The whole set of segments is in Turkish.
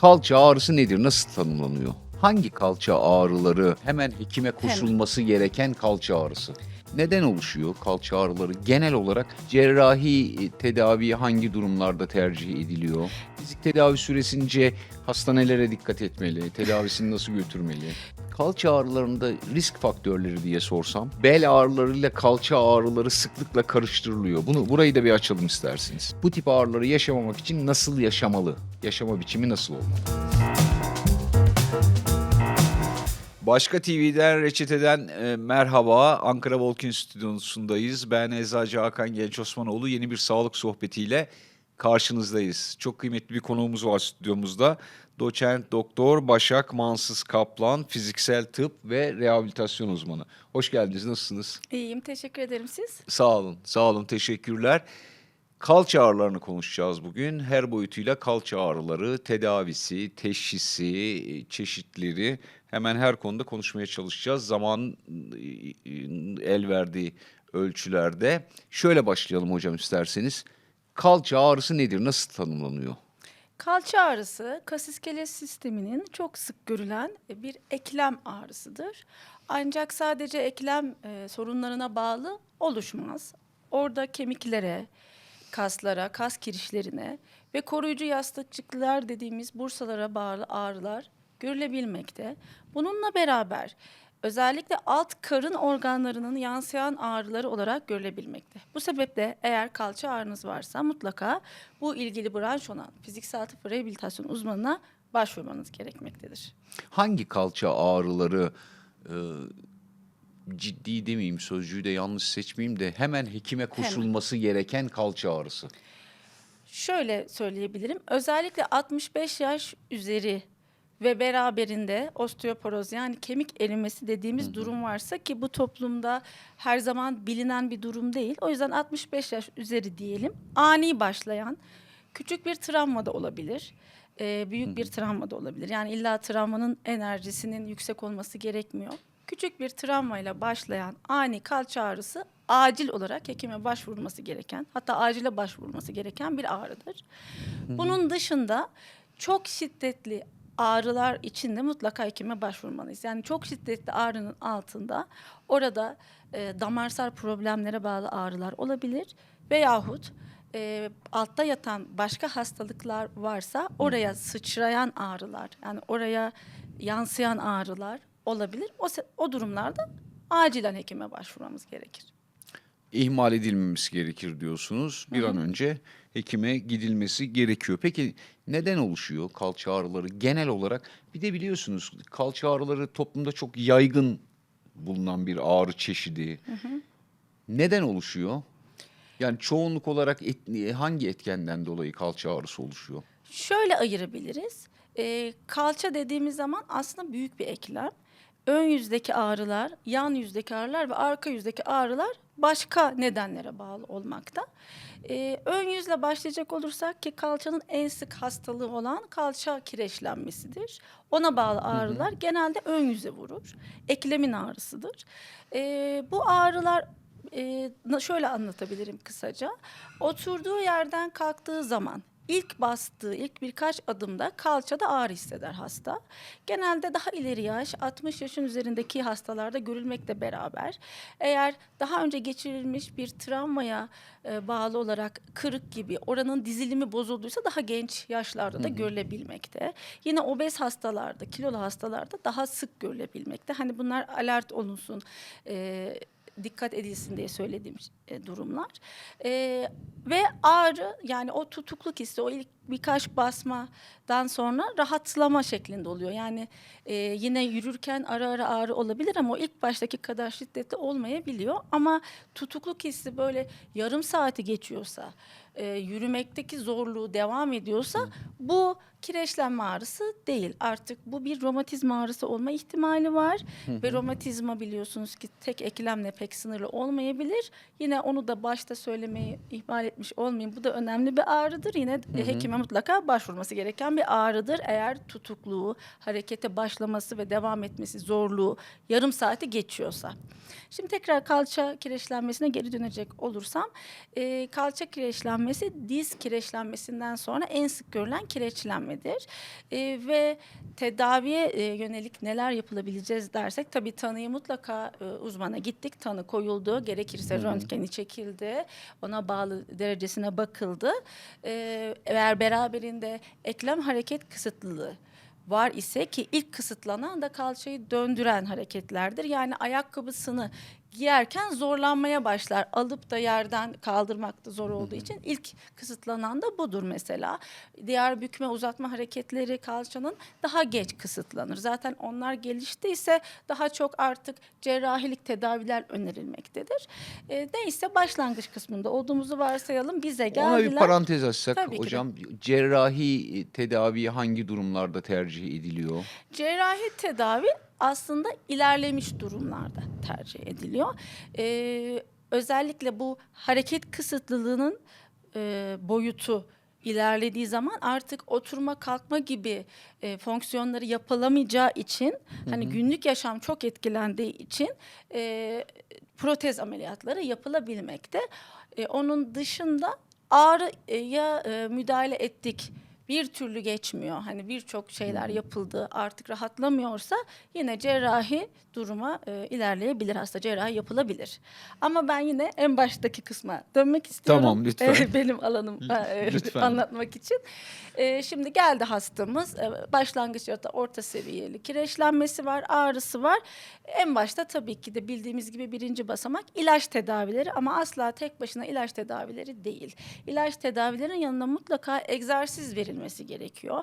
Kalça ağrısı nedir? Nasıl tanımlanıyor? Hangi kalça ağrıları hemen hekime koşulması gereken kalça ağrısı? Neden oluşuyor kalça ağrıları? Genel olarak cerrahi e, tedavi hangi durumlarda tercih ediliyor? Fizik tedavi süresince hasta nelere dikkat etmeli? Tedavisini nasıl götürmeli? Kalça ağrılarında risk faktörleri diye sorsam, bel ağrılarıyla kalça ağrıları sıklıkla karıştırılıyor. Bunu burayı da bir açalım isterseniz. Bu tip ağrıları yaşamamak için nasıl yaşamalı? Yaşama biçimi nasıl olmalı? Başka TV'den reçeteden e, merhaba. Ankara Volkin Stüdyosu'ndayız. Ben Eczacı Hakan Genç Osmanoğlu. Yeni bir sağlık sohbetiyle karşınızdayız. Çok kıymetli bir konuğumuz var stüdyomuzda. Doçent Doktor Başak Mansız Kaplan, fiziksel tıp ve rehabilitasyon uzmanı. Hoş geldiniz. Nasılsınız? İyiyim, teşekkür ederim siz. Sağ olun, sağ olun. Teşekkürler. Kalça ağrılarını konuşacağız bugün. Her boyutuyla kalça ağrıları, tedavisi, teşhisi, çeşitleri hemen her konuda konuşmaya çalışacağız. Zaman e, el verdiği ölçülerde. Şöyle başlayalım hocam isterseniz. Kalça ağrısı nedir? Nasıl tanımlanıyor? Kalça ağrısı kas iskelet sisteminin çok sık görülen bir eklem ağrısıdır. Ancak sadece eklem e, sorunlarına bağlı oluşmaz. Orada kemiklere, kaslara, kas kirişlerine ve koruyucu yastıkçıklar dediğimiz bursalara bağlı ağrılar görülebilmekte. Bununla beraber özellikle alt karın organlarının yansıyan ağrıları olarak görülebilmekte. Bu sebeple eğer kalça ağrınız varsa mutlaka bu ilgili branş olan fiziksel tıp rehabilitasyon uzmanına başvurmanız gerekmektedir. Hangi kalça ağrıları e, ciddi demeyeyim sözcüğü de yanlış seçmeyeyim de hemen hekime koşulması gereken kalça ağrısı? Şöyle söyleyebilirim. Özellikle 65 yaş üzeri ve beraberinde osteoporoz yani kemik erimesi dediğimiz durum varsa ki bu toplumda her zaman bilinen bir durum değil. O yüzden 65 yaş üzeri diyelim. Ani başlayan küçük bir travma da olabilir. e, büyük bir travma da olabilir. Yani illa travmanın enerjisinin yüksek olması gerekmiyor. Küçük bir travmayla başlayan ani kalça ağrısı acil olarak hekime başvurulması gereken, hatta acile başvurulması gereken bir ağrıdır. Bunun dışında çok şiddetli ağrılar için de mutlaka hekime başvurmalıyız. Yani çok şiddetli ağrının altında orada e, damarsal problemlere bağlı ağrılar olabilir veyahut e, altta yatan başka hastalıklar varsa oraya sıçrayan ağrılar yani oraya yansıyan ağrılar olabilir. O, o durumlarda acilen hekime başvurmamız gerekir. İhmal edilmemesi gerekir diyorsunuz. Bir an önce hekime gidilmesi gerekiyor. Peki neden oluşuyor kalça ağrıları genel olarak? Bir de biliyorsunuz kalça ağrıları toplumda çok yaygın bulunan bir ağrı çeşidi. Neden oluşuyor? Yani çoğunluk olarak et- hangi etkenden dolayı kalça ağrısı oluşuyor? Şöyle ayırabiliriz. Ee, kalça dediğimiz zaman aslında büyük bir eklem. Ön yüzdeki ağrılar, yan yüzdeki ağrılar ve arka yüzdeki ağrılar başka nedenlere bağlı olmakta. Ee, ön yüzle başlayacak olursak ki kalçanın en sık hastalığı olan kalça kireçlenmesidir. Ona bağlı ağrılar genelde ön yüze vurur. Eklemin ağrısıdır. Ee, bu ağrılar e, şöyle anlatabilirim kısaca. Oturduğu yerden kalktığı zaman ilk bastığı ilk birkaç adımda kalçada ağrı hisseder hasta. Genelde daha ileri yaş 60 yaşın üzerindeki hastalarda görülmekle beraber eğer daha önce geçirilmiş bir travmaya e, bağlı olarak kırık gibi oranın dizilimi bozulduysa daha genç yaşlarda da görülebilmekte. Yine obez hastalarda, kilolu hastalarda daha sık görülebilmekte. Hani bunlar alert olunsun, e, dikkat edilsin diye söylediğim e, durumlar. E, ve ağrı yani o tutukluk hissi o ilk birkaç basmadan sonra rahatlama şeklinde oluyor. Yani e, yine yürürken ara ara ağrı olabilir ama o ilk baştaki kadar şiddetli olmayabiliyor. Ama tutukluk hissi böyle yarım saati geçiyorsa, e, yürümekteki zorluğu devam ediyorsa bu kireçlenme ağrısı değil. Artık bu bir romatizma ağrısı olma ihtimali var. Ve romatizma biliyorsunuz ki tek eklemle pek sınırlı olmayabilir. Yine onu da başta söylemeyi ihmal etmiş olmayayım. Bu da önemli bir ağrıdır. Yine hekime mutlaka başvurması gereken bir ağrıdır. Eğer tutukluğu, harekete başlaması ve devam etmesi zorluğu yarım saati geçiyorsa. Şimdi tekrar kalça kireçlenmesine geri dönecek olursam, e, kalça kireçlenmesi diz kireçlenmesinden sonra en sık görülen kireçlenmedir. E, ve tedaviye e, yönelik neler yapılabileceğiz dersek, tabii tanıyı mutlaka e, uzmana gittik, tanı koyuldu, gerekirse röntgeni çekildi, ona bağlı derecesine bakıldı. E, eğer beraberinde eklem hareket kısıtlılığı var ise ki ilk kısıtlanan da kalçayı döndüren hareketlerdir. Yani ayakkabısını giyerken zorlanmaya başlar. Alıp da yerden kaldırmak da zor olduğu için ilk kısıtlanan da budur mesela. Diğer bükme uzatma hareketleri kalçanın daha geç kısıtlanır. Zaten onlar geliştiyse daha çok artık cerrahilik tedaviler önerilmektedir. E, neyse başlangıç kısmında olduğumuzu varsayalım. Bize geldiler. Ona bir parantez açsak Tabii hocam cerrahi tedavi hangi durumlarda tercih ediliyor? Cerrahi tedavi aslında ilerlemiş durumlarda tercih ediliyor. Ee, özellikle bu hareket kısıtlılığının e, boyutu ilerlediği zaman artık oturma kalkma gibi e, fonksiyonları yapılamayacağı için hani günlük yaşam çok etkilendiği için e, protez ameliyatları yapılabilmekte. E, onun dışında ağrıya e, müdahale ettik bir türlü geçmiyor. Hani birçok şeyler yapıldı artık rahatlamıyorsa yine cerrahi duruma e, ilerleyebilir hasta cerrahi yapılabilir. Ama ben yine en baştaki kısma dönmek istiyorum. Tamam, lütfen. E, Benim alanım e, Lütfen. anlatmak için. E, şimdi geldi hastamız e, başlangıç ya da orta seviyeli kireçlenmesi var ağrısı var. En başta tabii ki de bildiğimiz gibi birinci basamak ilaç tedavileri ama asla tek başına ilaç tedavileri değil. İlaç tedavilerin yanına mutlaka egzersiz verilmesi gerekiyor.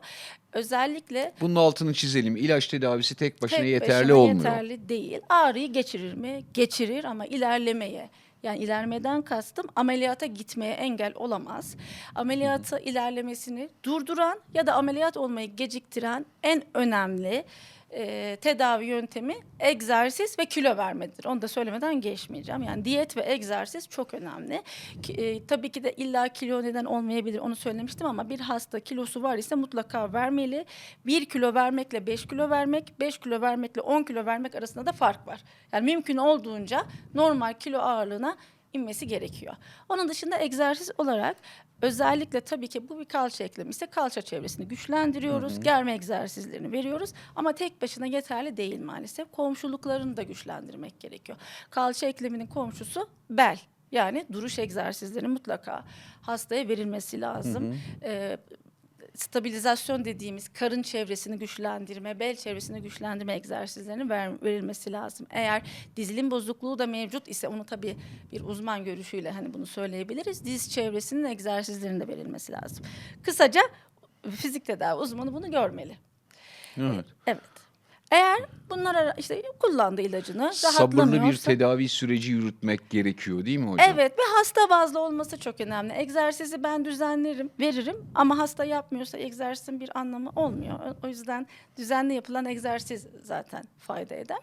Özellikle Bunun altını çizelim. İlaç tedavisi tek başına tek yeterli başına olmuyor. yeterli değil. Ağrıyı geçirir mi? Geçirir ama ilerlemeye yani ilerlemeden kastım ameliyata gitmeye engel olamaz. Ameliyatı ilerlemesini durduran ya da ameliyat olmayı geciktiren en önemli e, tedavi yöntemi egzersiz ve kilo vermedir. Onu da söylemeden geçmeyeceğim. Yani diyet ve egzersiz çok önemli. E, tabii ki de illa kilo neden olmayabilir onu söylemiştim ama bir hasta kilosu var ise mutlaka vermeli. Bir kilo vermekle beş kilo vermek, beş kilo vermekle on kilo vermek arasında da fark var. Yani mümkün olduğunca normal kilo ağırlığına inmesi gerekiyor. Onun dışında egzersiz olarak özellikle tabii ki bu bir kalça eklemi ise kalça çevresini güçlendiriyoruz. Germe egzersizlerini veriyoruz ama tek başına yeterli değil maalesef. Komşuluklarını da güçlendirmek gerekiyor. Kalça ekleminin komşusu bel. Yani duruş egzersizleri mutlaka hastaya verilmesi lazım. Ee, stabilizasyon dediğimiz karın çevresini güçlendirme, bel çevresini güçlendirme egzersizlerinin ver- verilmesi lazım. Eğer dizilin bozukluğu da mevcut ise onu tabii bir uzman görüşüyle hani bunu söyleyebiliriz. Diz çevresinin egzersizlerinin de verilmesi lazım. Kısaca fizik tedavi uzmanı bunu görmeli. Evet. Evet. Eğer bunlar ara- işte kullandığı ilacını Sabırlı bir rahatlamıyorsa- tedavi süreci yürütmek gerekiyor değil mi hocam? Evet ve hasta bazlı olması çok önemli. Egzersizi ben düzenlerim, veririm ama hasta yapmıyorsa egzersizin bir anlamı olmuyor. O- O yüzden düzenli yapılan egzersiz zaten fayda eder.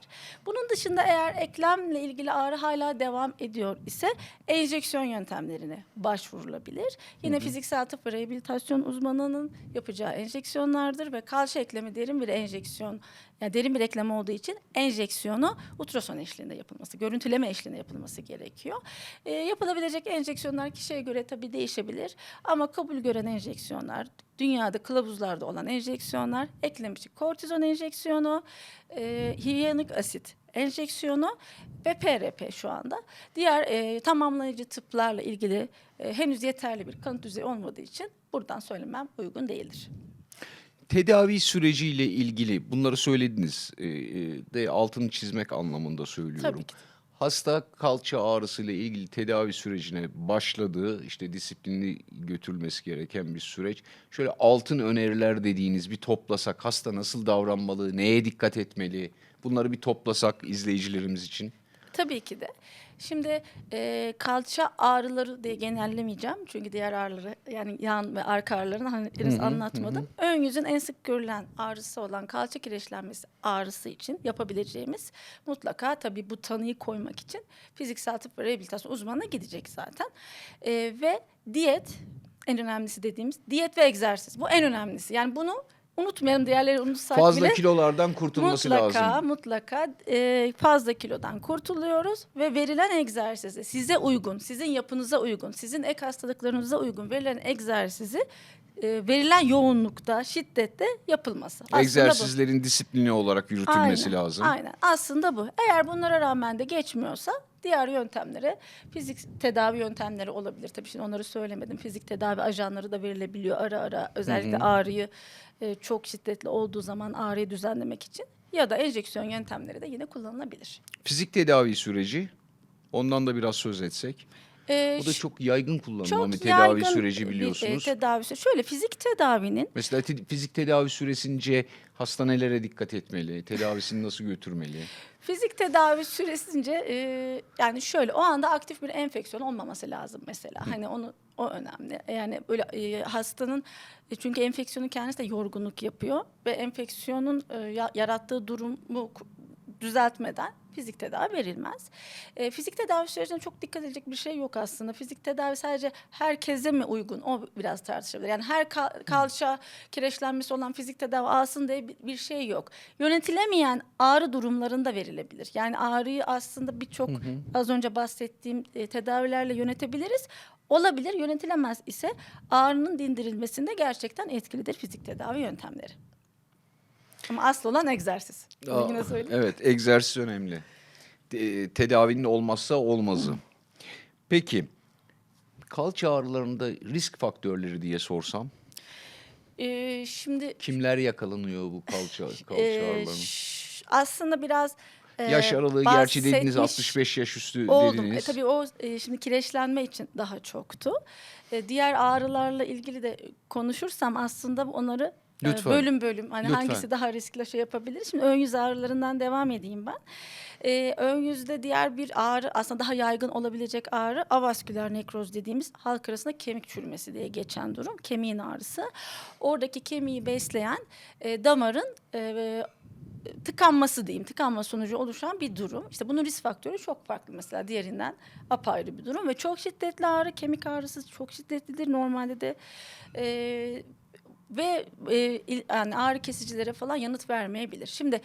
Bunun dışında eğer eklemle ilgili ağrı hala devam ediyor ise enjeksiyon yöntemlerine başvurulabilir. Yine fiziksel tıp ve rehabilitasyon uzmanının yapacağı enjeksiyonlardır ve kalça eklemi derin bir enjeksiyon yani derin bir eklem olduğu için enjeksiyonu ultrason eşliğinde yapılması, görüntüleme eşliğinde yapılması gerekiyor. Ee, yapılabilecek enjeksiyonlar kişiye göre tabii değişebilir ama kabul gören enjeksiyonlar, dünyada kılavuzlarda olan enjeksiyonlar, eklem için kortizon enjeksiyonu, e, hyaluronik asit enjeksiyonu ve PRP şu anda. Diğer e, tamamlayıcı tıplarla ilgili e, henüz yeterli bir kanıt düzeyi olmadığı için buradan söylemem uygun değildir. Tedavi süreciyle ilgili bunları söylediniz. Ee, e, de altını çizmek anlamında söylüyorum. Tabii ki. Hasta kalça ağrısıyla ilgili tedavi sürecine başladığı işte disiplinli götürülmesi gereken bir süreç. Şöyle altın öneriler dediğiniz bir toplasak hasta nasıl davranmalı, neye dikkat etmeli? Bunları bir toplasak izleyicilerimiz için. Tabii ki de. Şimdi e, kalça ağrıları diye genellemeyeceğim. Çünkü diğer ağrıları yani yan ve arka ağrılarını hani henüz anlatmadım. Ön yüzün en sık görülen ağrısı olan kalça kireçlenmesi ağrısı için yapabileceğimiz mutlaka tabii bu tanıyı koymak için fiziksel tıp ve rehabilitasyon uzmanına gidecek zaten. E, ve diyet en önemlisi dediğimiz diyet ve egzersiz. Bu en önemlisi. Yani bunu unutmayalım diğerleri unutsak Fazla bile. kilolardan kurtulması mutlaka, lazım. Mutlaka e, fazla kilodan kurtuluyoruz ve verilen egzersizi size uygun, sizin yapınıza uygun, sizin ek hastalıklarınıza uygun verilen egzersizi e, verilen yoğunlukta, şiddette yapılması. Aslında bu. Egzersizlerin disiplini olarak yürütülmesi Aynen, lazım. Aynen. Aslında bu. Eğer bunlara rağmen de geçmiyorsa diğer yöntemlere fizik tedavi yöntemleri olabilir. Tabii şimdi onları söylemedim. Fizik tedavi ajanları da verilebiliyor ara ara. Özellikle ağrıyı e, çok şiddetli olduğu zaman ağrıyı düzenlemek için. Ya da enjeksiyon yöntemleri de yine kullanılabilir. Fizik tedavi süreci ondan da biraz söz etsek. E, O da çok yaygın kullanılan bir tedavi yaygın süreci bir, e, biliyorsunuz. tedavi süreci. Şöyle fizik tedavinin Mesela te- fizik tedavi süresince hasta nelere dikkat etmeli? Tedavisini nasıl götürmeli? Fizik tedavi süresince e, yani şöyle o anda aktif bir enfeksiyon olmaması lazım mesela. Hani onu o önemli. Yani böyle e, hastanın e, çünkü enfeksiyonun kendisi de yorgunluk yapıyor ve enfeksiyonun e, ya- yarattığı durumu ku- düzeltmeden fizik tedavi verilmez. E, fizik tedavi sürecinde çok dikkat edilecek bir şey yok aslında. Fizik tedavi sadece herkese mi uygun? O biraz tartışılabilir. Yani her ka- kalça kireçlenmesi olan fizik tedavi alsın diye bir- bir şey yok. Yönetilemeyen ağrı durumlarında verilebilir. Yani ağrıyı aslında birçok az önce bahsettiğim e, tedavilerle yönetebiliriz. Olabilir, yönetilemez ise ağrının dindirilmesinde gerçekten etkilidir fizik tedavi yöntemleri. Ama asıl olan egzersiz. Aa, yine söyleyeyim. Evet, egzersiz önemli. Te- tedavinin olmazsa olmazı. Peki, kalça ağrılarında risk faktörleri diye sorsam, Ee, şimdi kimler yakalanıyor bu kalça, kalça e, ağrılarının? aslında biraz e, Yaş aralığı gerçi dediniz bahsetmiş 65 yaş üstü Oldum. E, dediniz. tabii o e, şimdi kireçlenme için daha çoktu. E, diğer ağrılarla ilgili de konuşursam aslında onları e, Lütfen. bölüm bölüm hani Lütfen. hangisi daha riskli şey yapabilir. Şimdi ön yüz ağrılarından devam edeyim ben. E, ön yüzde diğer bir ağrı aslında daha yaygın olabilecek ağrı avasküler nekroz dediğimiz halk arasında kemik çürümesi diye geçen durum. Kemiğin ağrısı. Oradaki kemiği besleyen e, damarın e, tıkanması diyeyim, tıkanma sonucu oluşan bir durum. İşte bunun risk faktörü çok farklı mesela diğerinden apayrı bir durum ve çok şiddetli ağrı, kemik ağrısı çok şiddetlidir normalde de. Ee, ve e, yani ağrı kesicilere falan yanıt vermeyebilir. Şimdi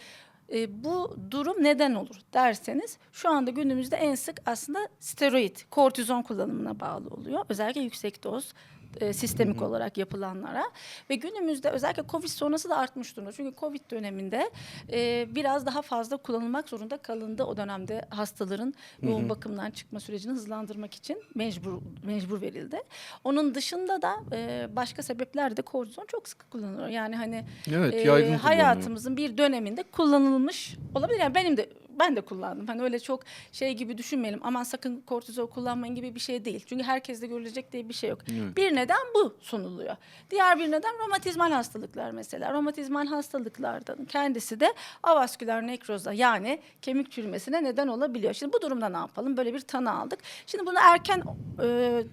e, bu durum neden olur derseniz şu anda günümüzde en sık aslında steroid, kortizon kullanımına bağlı oluyor. Özellikle yüksek doz e, sistemik olarak yapılanlara ve günümüzde özellikle Covid sonrası da artmış durumda. Çünkü Covid döneminde e, biraz daha fazla kullanılmak zorunda kalındı o dönemde hastaların yoğun bakımdan çıkma sürecini hızlandırmak için mecbur mecbur verildi. Onun dışında da e, başka sebeplerle de kortizon çok sık kullanılıyor. Yani hani Evet, e, hayatımızın bir döneminde kullanılmış olabilir. Yani benim de ben de kullandım. Hani öyle çok şey gibi düşünmeyelim. Aman sakın kortizol kullanmayın gibi bir şey değil. Çünkü herkeste görülecek diye bir şey yok. Bir neden bu sunuluyor. Diğer bir neden romatizmal hastalıklar mesela. Romatizmal hastalıklardan kendisi de avasküler nekroza yani kemik çürümesine neden olabiliyor. Şimdi bu durumda ne yapalım? Böyle bir tanı aldık. Şimdi bunu erken e,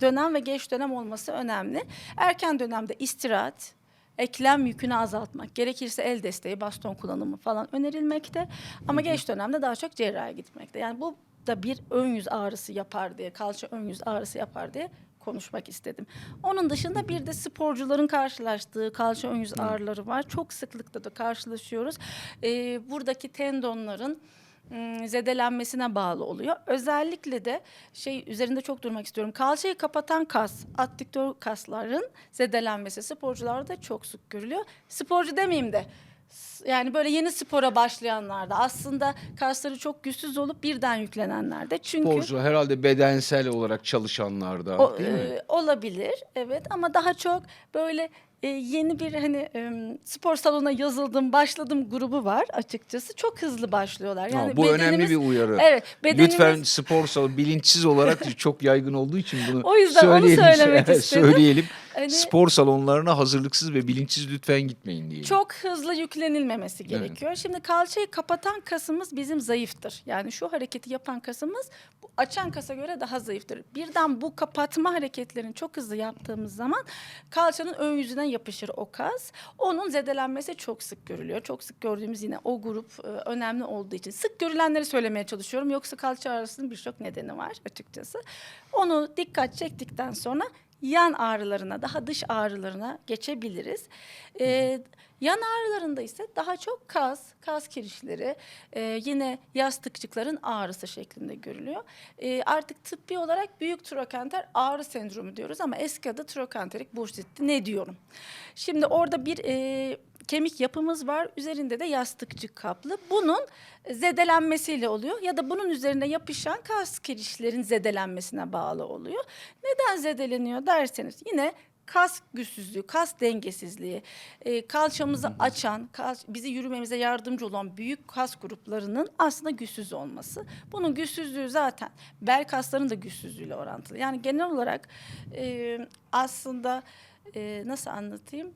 dönem ve geç dönem olması önemli. Erken dönemde istirahat, eklem yükünü azaltmak, gerekirse el desteği, baston kullanımı falan önerilmekte. Ama geç dönemde daha çok cerrahi gitmekte. Yani bu da bir ön yüz ağrısı yapar diye, kalça ön yüz ağrısı yapar diye konuşmak istedim. Onun dışında bir de sporcuların karşılaştığı kalça ön yüz ağrıları var. Çok sıklıkla da karşılaşıyoruz. Ee, buradaki tendonların zedelenmesine bağlı oluyor. Özellikle de şey üzerinde çok durmak istiyorum. Kalçayı kapatan kas, adduktör kasların zedelenmesi sporcularda çok sık görülüyor. Sporcu demeyeyim de yani böyle yeni spora başlayanlarda aslında kasları çok güçsüz olup birden yüklenenlerde. Çünkü Sporcu herhalde bedensel olarak çalışanlarda o, değil mi? e, olabilir evet ama daha çok böyle e, yeni bir hani e, spor salonuna yazıldım başladım grubu var açıkçası çok hızlı başlıyorlar. Ha, Yani bu önemli bir uyarı. Evet bedenimiz Lütfen spor salonu bilinçsiz olarak çok yaygın olduğu için bunu O yüzden onu söyleyelim. söylemek istedim. Söyleyelim. Hani- Spor salonlarına hazırlıksız ve bilinçsiz lütfen gitmeyin diyelim. Çok hızlı yüklenilmemesi gerekiyor. Şimdi kalçayı kapatan kasımız bizim zayıftır. Yani şu hareketi yapan kasımız bu açan kasa göre daha zayıftır. Birden bu kapatma hareketlerini çok hızlı yaptığımız zaman kalçanın ön yüzüne yapışır o kas. Onun zedelenmesi çok sık görülüyor. Çok sık gördüğümüz yine o grup e, önemli olduğu için. Sık görülenleri söylemeye çalışıyorum. Yoksa kalça ağrısının birçok nedeni var açıkçası. Onu dikkat çektikten sonra yan ağrılarına, daha dış ağrılarına geçebiliriz. Ee, yan ağrılarında ise daha çok kas, kas kirişleri, e, yine yastıkçıkların ağrısı şeklinde görülüyor. E, artık tıbbi olarak büyük trokenter ağrı sendromu diyoruz ama eski adı trokanterik bursitti ne diyorum. Şimdi orada bir e, kemik yapımız var. Üzerinde de yastıkçık kaplı. Bunun zedelenmesiyle oluyor ya da bunun üzerine yapışan kas kirişlerin zedelenmesine bağlı oluyor. Neden zedeleniyor derseniz yine kas güçsüzlüğü, kas dengesizliği, e, kalçamızı açan, kas, bizi yürümemize yardımcı olan büyük kas gruplarının aslında güçsüz olması. Bunun güçsüzlüğü zaten bel kaslarının da güçsüzlüğüyle orantılı. Yani genel olarak e, aslında e, nasıl anlatayım?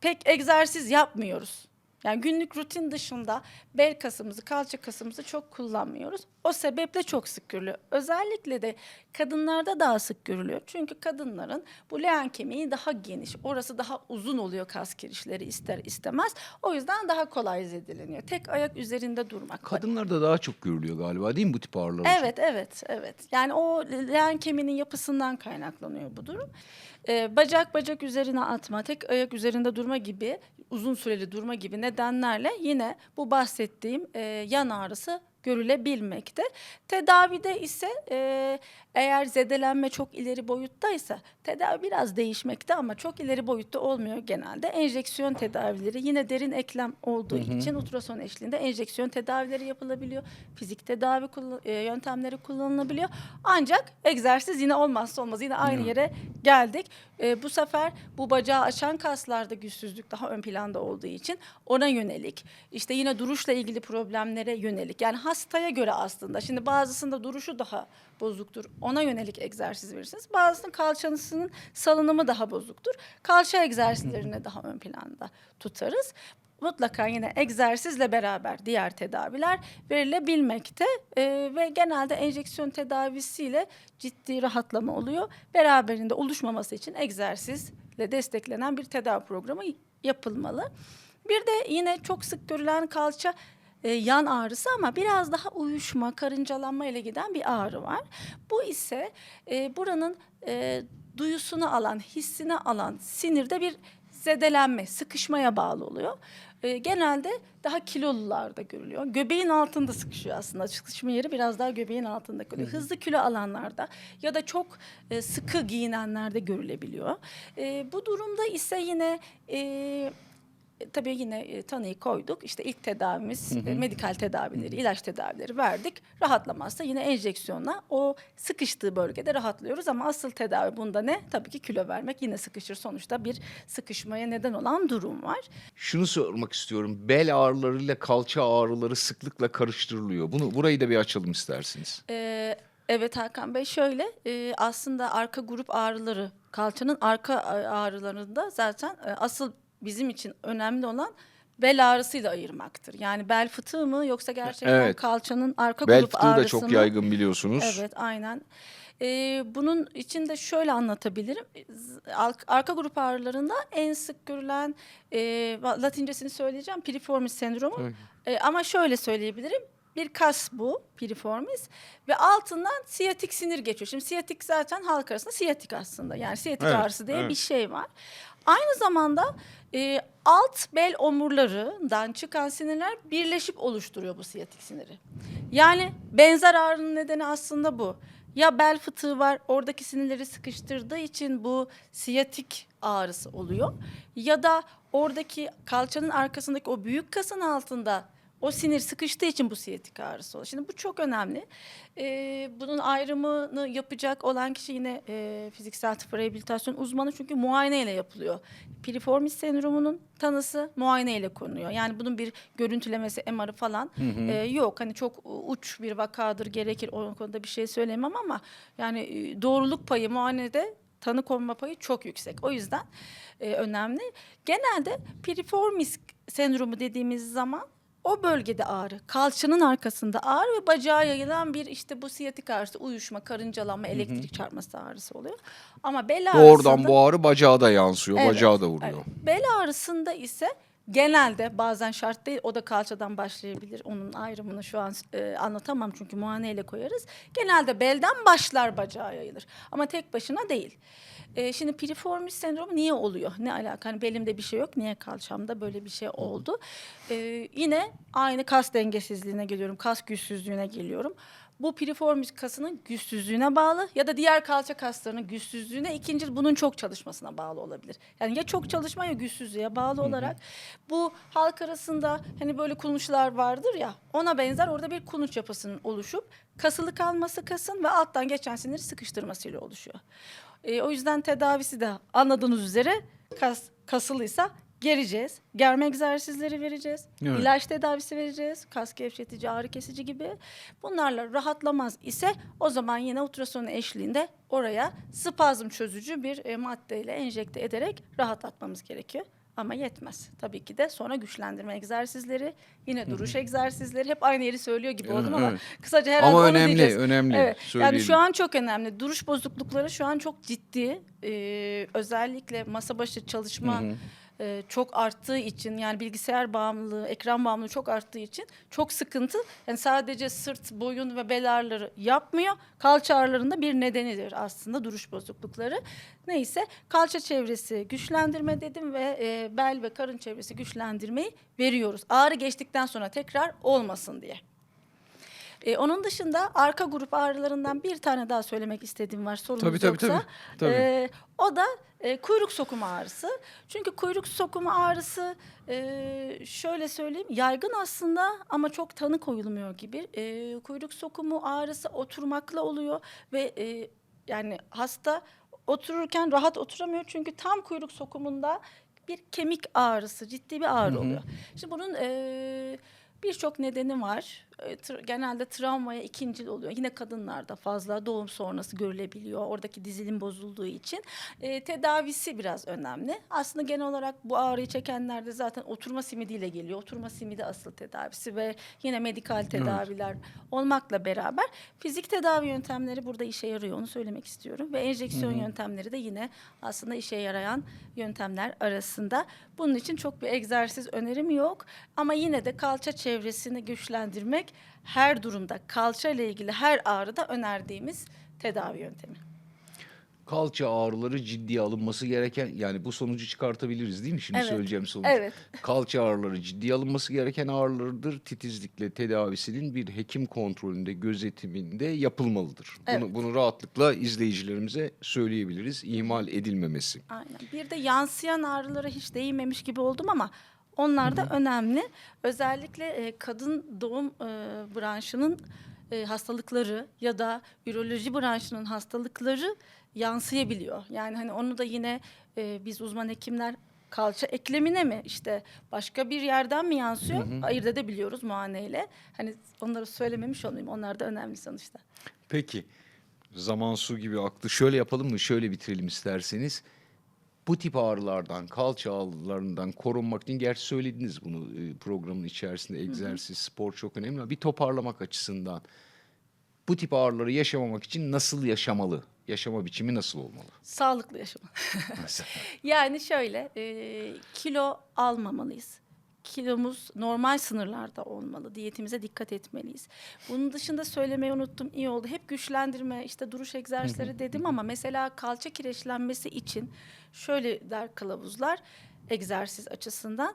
Pek egzersiz yapmıyoruz. Yani günlük rutin dışında bel kasımızı, kalça kasımızı çok kullanmıyoruz. O sebeple çok sık görülüyor. Özellikle de kadınlarda daha sık görülüyor. Çünkü kadınların bu leğen kemiği daha geniş. Orası daha uzun oluyor kas kirişleri ister istemez. O yüzden daha kolay zedeleniyor. Tek ayak üzerinde durmak. Kadınlarda daha çok görülüyor galiba değil mi bu tip ağrılar? Evet, evet, evet. Yani o leğen kemiğinin yapısından kaynaklanıyor bu durum. Ee, bacak bacak üzerine atma, tek ayak üzerinde durma gibi, uzun süreli durma gibi nedenlerle yine bu bahsettiğim e, yan ağrısı görülebilmekte. Tedavide ise e, eğer zedelenme çok ileri boyuttaysa tedavi biraz değişmekte ama çok ileri boyutta olmuyor genelde. Enjeksiyon tedavileri yine derin eklem olduğu için ultrason eşliğinde enjeksiyon tedavileri yapılabiliyor. Fizik tedavi kullan- e, yöntemleri kullanılabiliyor. Ancak egzersiz yine olmazsa olmaz. Yine aynı yere geldik. E, bu sefer bu bacağı açan kaslarda güçsüzlük daha ön planda olduğu için ona yönelik işte yine duruşla ilgili problemlere yönelik yani hastaya göre aslında. Şimdi bazısında duruşu daha bozuktur. Ona yönelik egzersiz verirsiniz. Bazısının kalçasının salınımı daha bozuktur. Kalça egzersizlerini daha ön planda tutarız. Mutlaka yine egzersizle beraber diğer tedaviler verilebilmekte. Ee, ve genelde enjeksiyon tedavisiyle ciddi rahatlama oluyor. Beraberinde oluşmaması için egzersizle desteklenen bir tedavi programı yapılmalı. Bir de yine çok sık görülen kalça e, yan ağrısı ama biraz daha uyuşma, karıncalanma ile giden bir ağrı var. Bu ise e, buranın e, duyusunu alan, hissini alan sinirde bir zedelenme, sıkışmaya bağlı oluyor. E, genelde daha kilolularda görülüyor. Göbeğin altında sıkışıyor aslında. Sıkışma yeri biraz daha göbeğin altında kalıyor. Hızlı kilo alanlarda ya da çok e, sıkı giyinenlerde görülebiliyor. E, bu durumda ise yine e, Tabii yine e, tanıyı koyduk. İşte ilk tedavimiz e, medikal tedavileri, ilaç tedavileri verdik. Rahatlamazsa yine enjeksiyonla o sıkıştığı bölgede rahatlıyoruz ama asıl tedavi bunda ne? Tabii ki kilo vermek. Yine sıkışır sonuçta bir sıkışmaya neden olan durum var. Şunu sormak istiyorum. Bel ağrılarıyla kalça ağrıları sıklıkla karıştırılıyor. Bunu burayı da bir açalım isterseniz. Ee, evet Hakan Bey şöyle e, aslında arka grup ağrıları kalçanın arka ağrılarında zaten e, asıl bizim için önemli olan bel ağrısıyla ayırmaktır. Yani bel fıtığı mı yoksa gerçekten Evet. kalçanın arka Bel grup fıtığı ağrısı da çok mı? yaygın biliyorsunuz. Evet aynen. Ee, bunun için de şöyle anlatabilirim. Z- al- Arka grup ağrılarında en sık görülen e, va- latincesini söyleyeceğim piriformis sendromu. Tabii. E, ama şöyle söyleyebilirim. Bir kas bu piriformis ve altından siyatik sinir geçiyor. Şimdi siyatik zaten halk arasında siyatik aslında. Yani siyatik Evet, ağrısı diye evet. bir şey var. Aynı zamanda e, alt bel omurlarından çıkan sinirler birleşip oluşturuyor bu siyatik siniri. Yani benzer ağrının nedeni aslında bu. Ya bel fıtığı var, oradaki sinirleri sıkıştırdığı için bu siyatik ağrısı oluyor. Ya da oradaki kalçanın arkasındaki o büyük kasın altında o sinir sıkıştığı için bu siyatik ağrısı oluyor. Şimdi bu çok önemli. Ee, bunun ayrımını yapacak olan kişi yine e, fiziksel tıp rehabilitasyon uzmanı çünkü muayene ile yapılıyor. Piriformis sendromunun tanısı muayene ile konuyor. Yani bunun bir görüntülemesi, MR'ı falan e, yok. Hani çok uç bir vakadır gerekir o konuda bir şey söylemem ama yani e, doğruluk payı muayenede tanı konma payı çok yüksek. O yüzden e, önemli. Genelde piriformis sendromu dediğimiz zaman o bölgede ağrı, kalçanın arkasında ağrı ve bacağa yayılan bir işte bu siyatik ağrısı, uyuşma, karıncalanma, elektrik çarpması ağrısı oluyor. Ama bel ağrısında... Doğrudan bu ağrı bacağa da yansıyor, Evet, bacağa da vuruyor. evet. Bel ağrısında ise genelde bazen şart değil o da kalçadan başlayabilir. Onun ayrımını şu an e, anlatamam çünkü muayeneyle koyarız. Genelde belden başlar bacağa yayılır ama tek başına değil. E, şimdi piriformis sendromu niye oluyor? Ne alaka? Hani belimde bir şey yok. Niye kalçamda böyle bir şey oldu? E, yine aynı kas dengesizliğine geliyorum. Kas güçsüzlüğüne geliyorum. Bu piriformis kasının güçsüzlüğüne bağlı ya da diğer kalça kaslarının güçsüzlüğüne ikinci bunun çok çalışmasına bağlı olabilir. Yani ya çok çalışma ya güçsüzlüğe bağlı olarak bu halk arasında hani böyle kulunçlar vardır ya ona benzer orada bir kulunç yapısının oluşup kasılı kalması kasın ve alttan geçen siniri sıkıştırmasıyla oluşuyor. E, o yüzden tedavisi de anladığınız üzere kas kasılıysa gereceğiz. Germe egzersizleri vereceğiz. Evet. ilaç tedavisi vereceğiz. Kas gevşetici, ağrı kesici gibi. Bunlarla rahatlamaz ise o zaman yine ultrason eşliğinde oraya spazm çözücü bir e, maddeyle enjekte ederek rahatlatmamız gerekiyor. Ama yetmez. Tabii ki de sonra güçlendirme egzersizleri, yine duruş egzersizleri. Hep aynı yeri söylüyor gibi oldum ama evet. kısaca herhalde Ama onu önemli, diyeceğiz. önemli. Evet. Yani şu an çok önemli. Duruş bozuklukları şu an çok ciddi. Ee, özellikle masa başı çalışma e, çok arttığı için yani bilgisayar bağımlılığı, ekran bağımlılığı çok arttığı için çok sıkıntı. Yani sadece sırt, boyun ve bel ağrıları yapmıyor. Kalça ağrılarında bir nedenidir aslında duruş bozuklukları. Neyse kalça çevresi güçlendirme dedim ve e, bel ve karın çevresi güçlendirmeyi veriyoruz. Ağrı geçtikten sonra tekrar olmasın diye. E, onun dışında arka grup ağrılarından bir tane daha söylemek istediğim var sorunuz Tabii, tabii, yoksa. tabii. Tabii. E, o da e, kuyruk sokumu ağrısı. Çünkü kuyruk sokumu ağrısı e, şöyle söyleyeyim yaygın aslında ama çok tanı koyulmuyor gibi. E, kuyruk sokumu ağrısı oturmakla oluyor ve e, yani hasta otururken rahat oturamıyor çünkü tam kuyruk sokumunda bir kemik ağrısı, ciddi bir ağrı oluyor. Şimdi bunun e, birçok nedeni var. E, tra- genelde travmaya ikincil oluyor. Yine kadınlarda fazla doğum sonrası görülebiliyor. Oradaki dizilim bozulduğu için. E, tedavisi biraz önemli. Aslında genel olarak bu ağrıyı çekenlerde zaten oturma simidiyle geliyor. Oturma simidi asıl tedavisi ve yine medikal tedaviler olmakla beraber fizik tedavi yöntemleri burada işe yarıyor. Onu söylemek istiyorum. Ve enjeksiyon yöntemleri de yine aslında işe yarayan yöntemler arasında. Bunun için çok bir egzersiz önerim yok. Ama yine de kalça çevresini güçlendirmek her durumda kalça ile ilgili her ağrıda önerdiğimiz tedavi yöntemi. Kalça ağrıları ciddiye alınması gereken yani bu sonucu çıkartabiliriz değil mi şimdi Evet. söyleyeceğim sonuç? Evet. Kalça ağrıları ciddiye alınması gereken ağrılardır. Titizlikle tedavisinin bir hekim kontrolünde, gözetiminde yapılmalıdır. Bunu, Evet. bunu rahatlıkla izleyicilerimize söyleyebiliriz. İhmal edilmemesi. Aynen. Bir de yansıyan ağrılara hiç değinmemiş gibi oldum ama onlar da önemli. Özellikle e, kadın doğum e, branşının e, hastalıkları ya da üroloji branşının hastalıkları yansıyabiliyor. Yani hani onu da yine e, biz uzman hekimler kalça eklemine mi işte başka bir yerden mi yansıyor ayırt edebiliyoruz muayeneyle. Hani onları söylememiş olayım. Onlar da önemli sonuçta. Peki zaman su gibi aktı. Şöyle yapalım mı? Şöyle bitirelim isterseniz. Bu tip ağrılardan, kalça ağrılarından korunmak için gerçi söylediniz bunu e, programın içerisinde egzersiz, spor çok önemli ama bir toparlamak açısından bu tip ağrıları yaşamamak için nasıl yaşamalı? Yaşama biçimi nasıl olmalı? Sağlıklı yaşama. Yani şöyle e, kilo almamalıyız. Kilomuz normal sınırlarda olmalı. Diyetimize dikkat etmeliyiz. Bunun dışında söylemeyi unuttum. iyi oldu. Hep güçlendirme, işte duruş egzersizleri dedim ama mesela kalça kireçlenmesi için şöyle der kılavuzlar egzersiz açısından.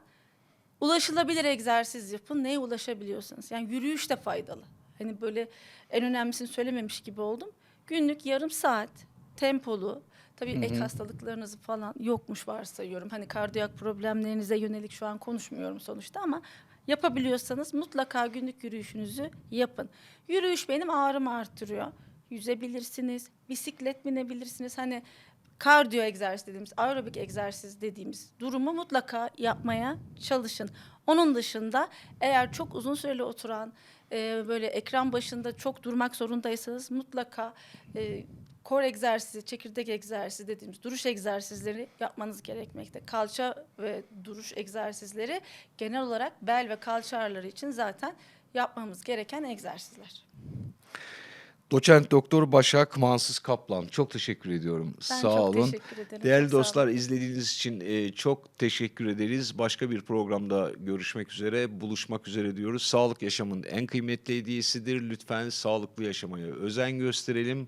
Ulaşılabilir egzersiz yapın. Neye ulaşabiliyorsanız. Yani yürüyüş de faydalı. Hani böyle en önemlisini söylememiş gibi oldum. Günlük yarım saat tempolu. Tabii ek hastalıklarınız falan yokmuş varsayıyorum. Hani kardiyak problemlerinize yönelik şu an konuşmuyorum sonuçta ama yapabiliyorsanız mutlaka günlük yürüyüşünüzü yapın. Yürüyüş benim ağrımı arttırıyor. Yüzebilirsiniz, bisiklet binebilirsiniz. Hani kardiyo egzersiz dediğimiz, aerobik egzersiz dediğimiz durumu mutlaka yapmaya çalışın. Onun dışında eğer çok uzun süreli oturan, e, böyle ekran başında çok durmak zorundaysanız mutlaka e, kor egzersizi, çekirdek egzersizi dediğimiz duruş egzersizleri yapmanız gerekmekte. Kalça ve duruş egzersizleri genel olarak bel ve kalça ağrıları için zaten yapmamız gereken egzersizler. Doçent Doktor Başak Mansız Kaplan. Çok teşekkür ediyorum. Ben Sağ çok olun. teşekkür ederim. Değerli Çok sağ olun. dostlar izlediğiniz için e, çok teşekkür ederiz. Başka bir programda görüşmek üzere, buluşmak üzere diyoruz. Sağlık yaşamın en kıymetli hediyesidir. Lütfen sağlıklı yaşamaya özen gösterelim.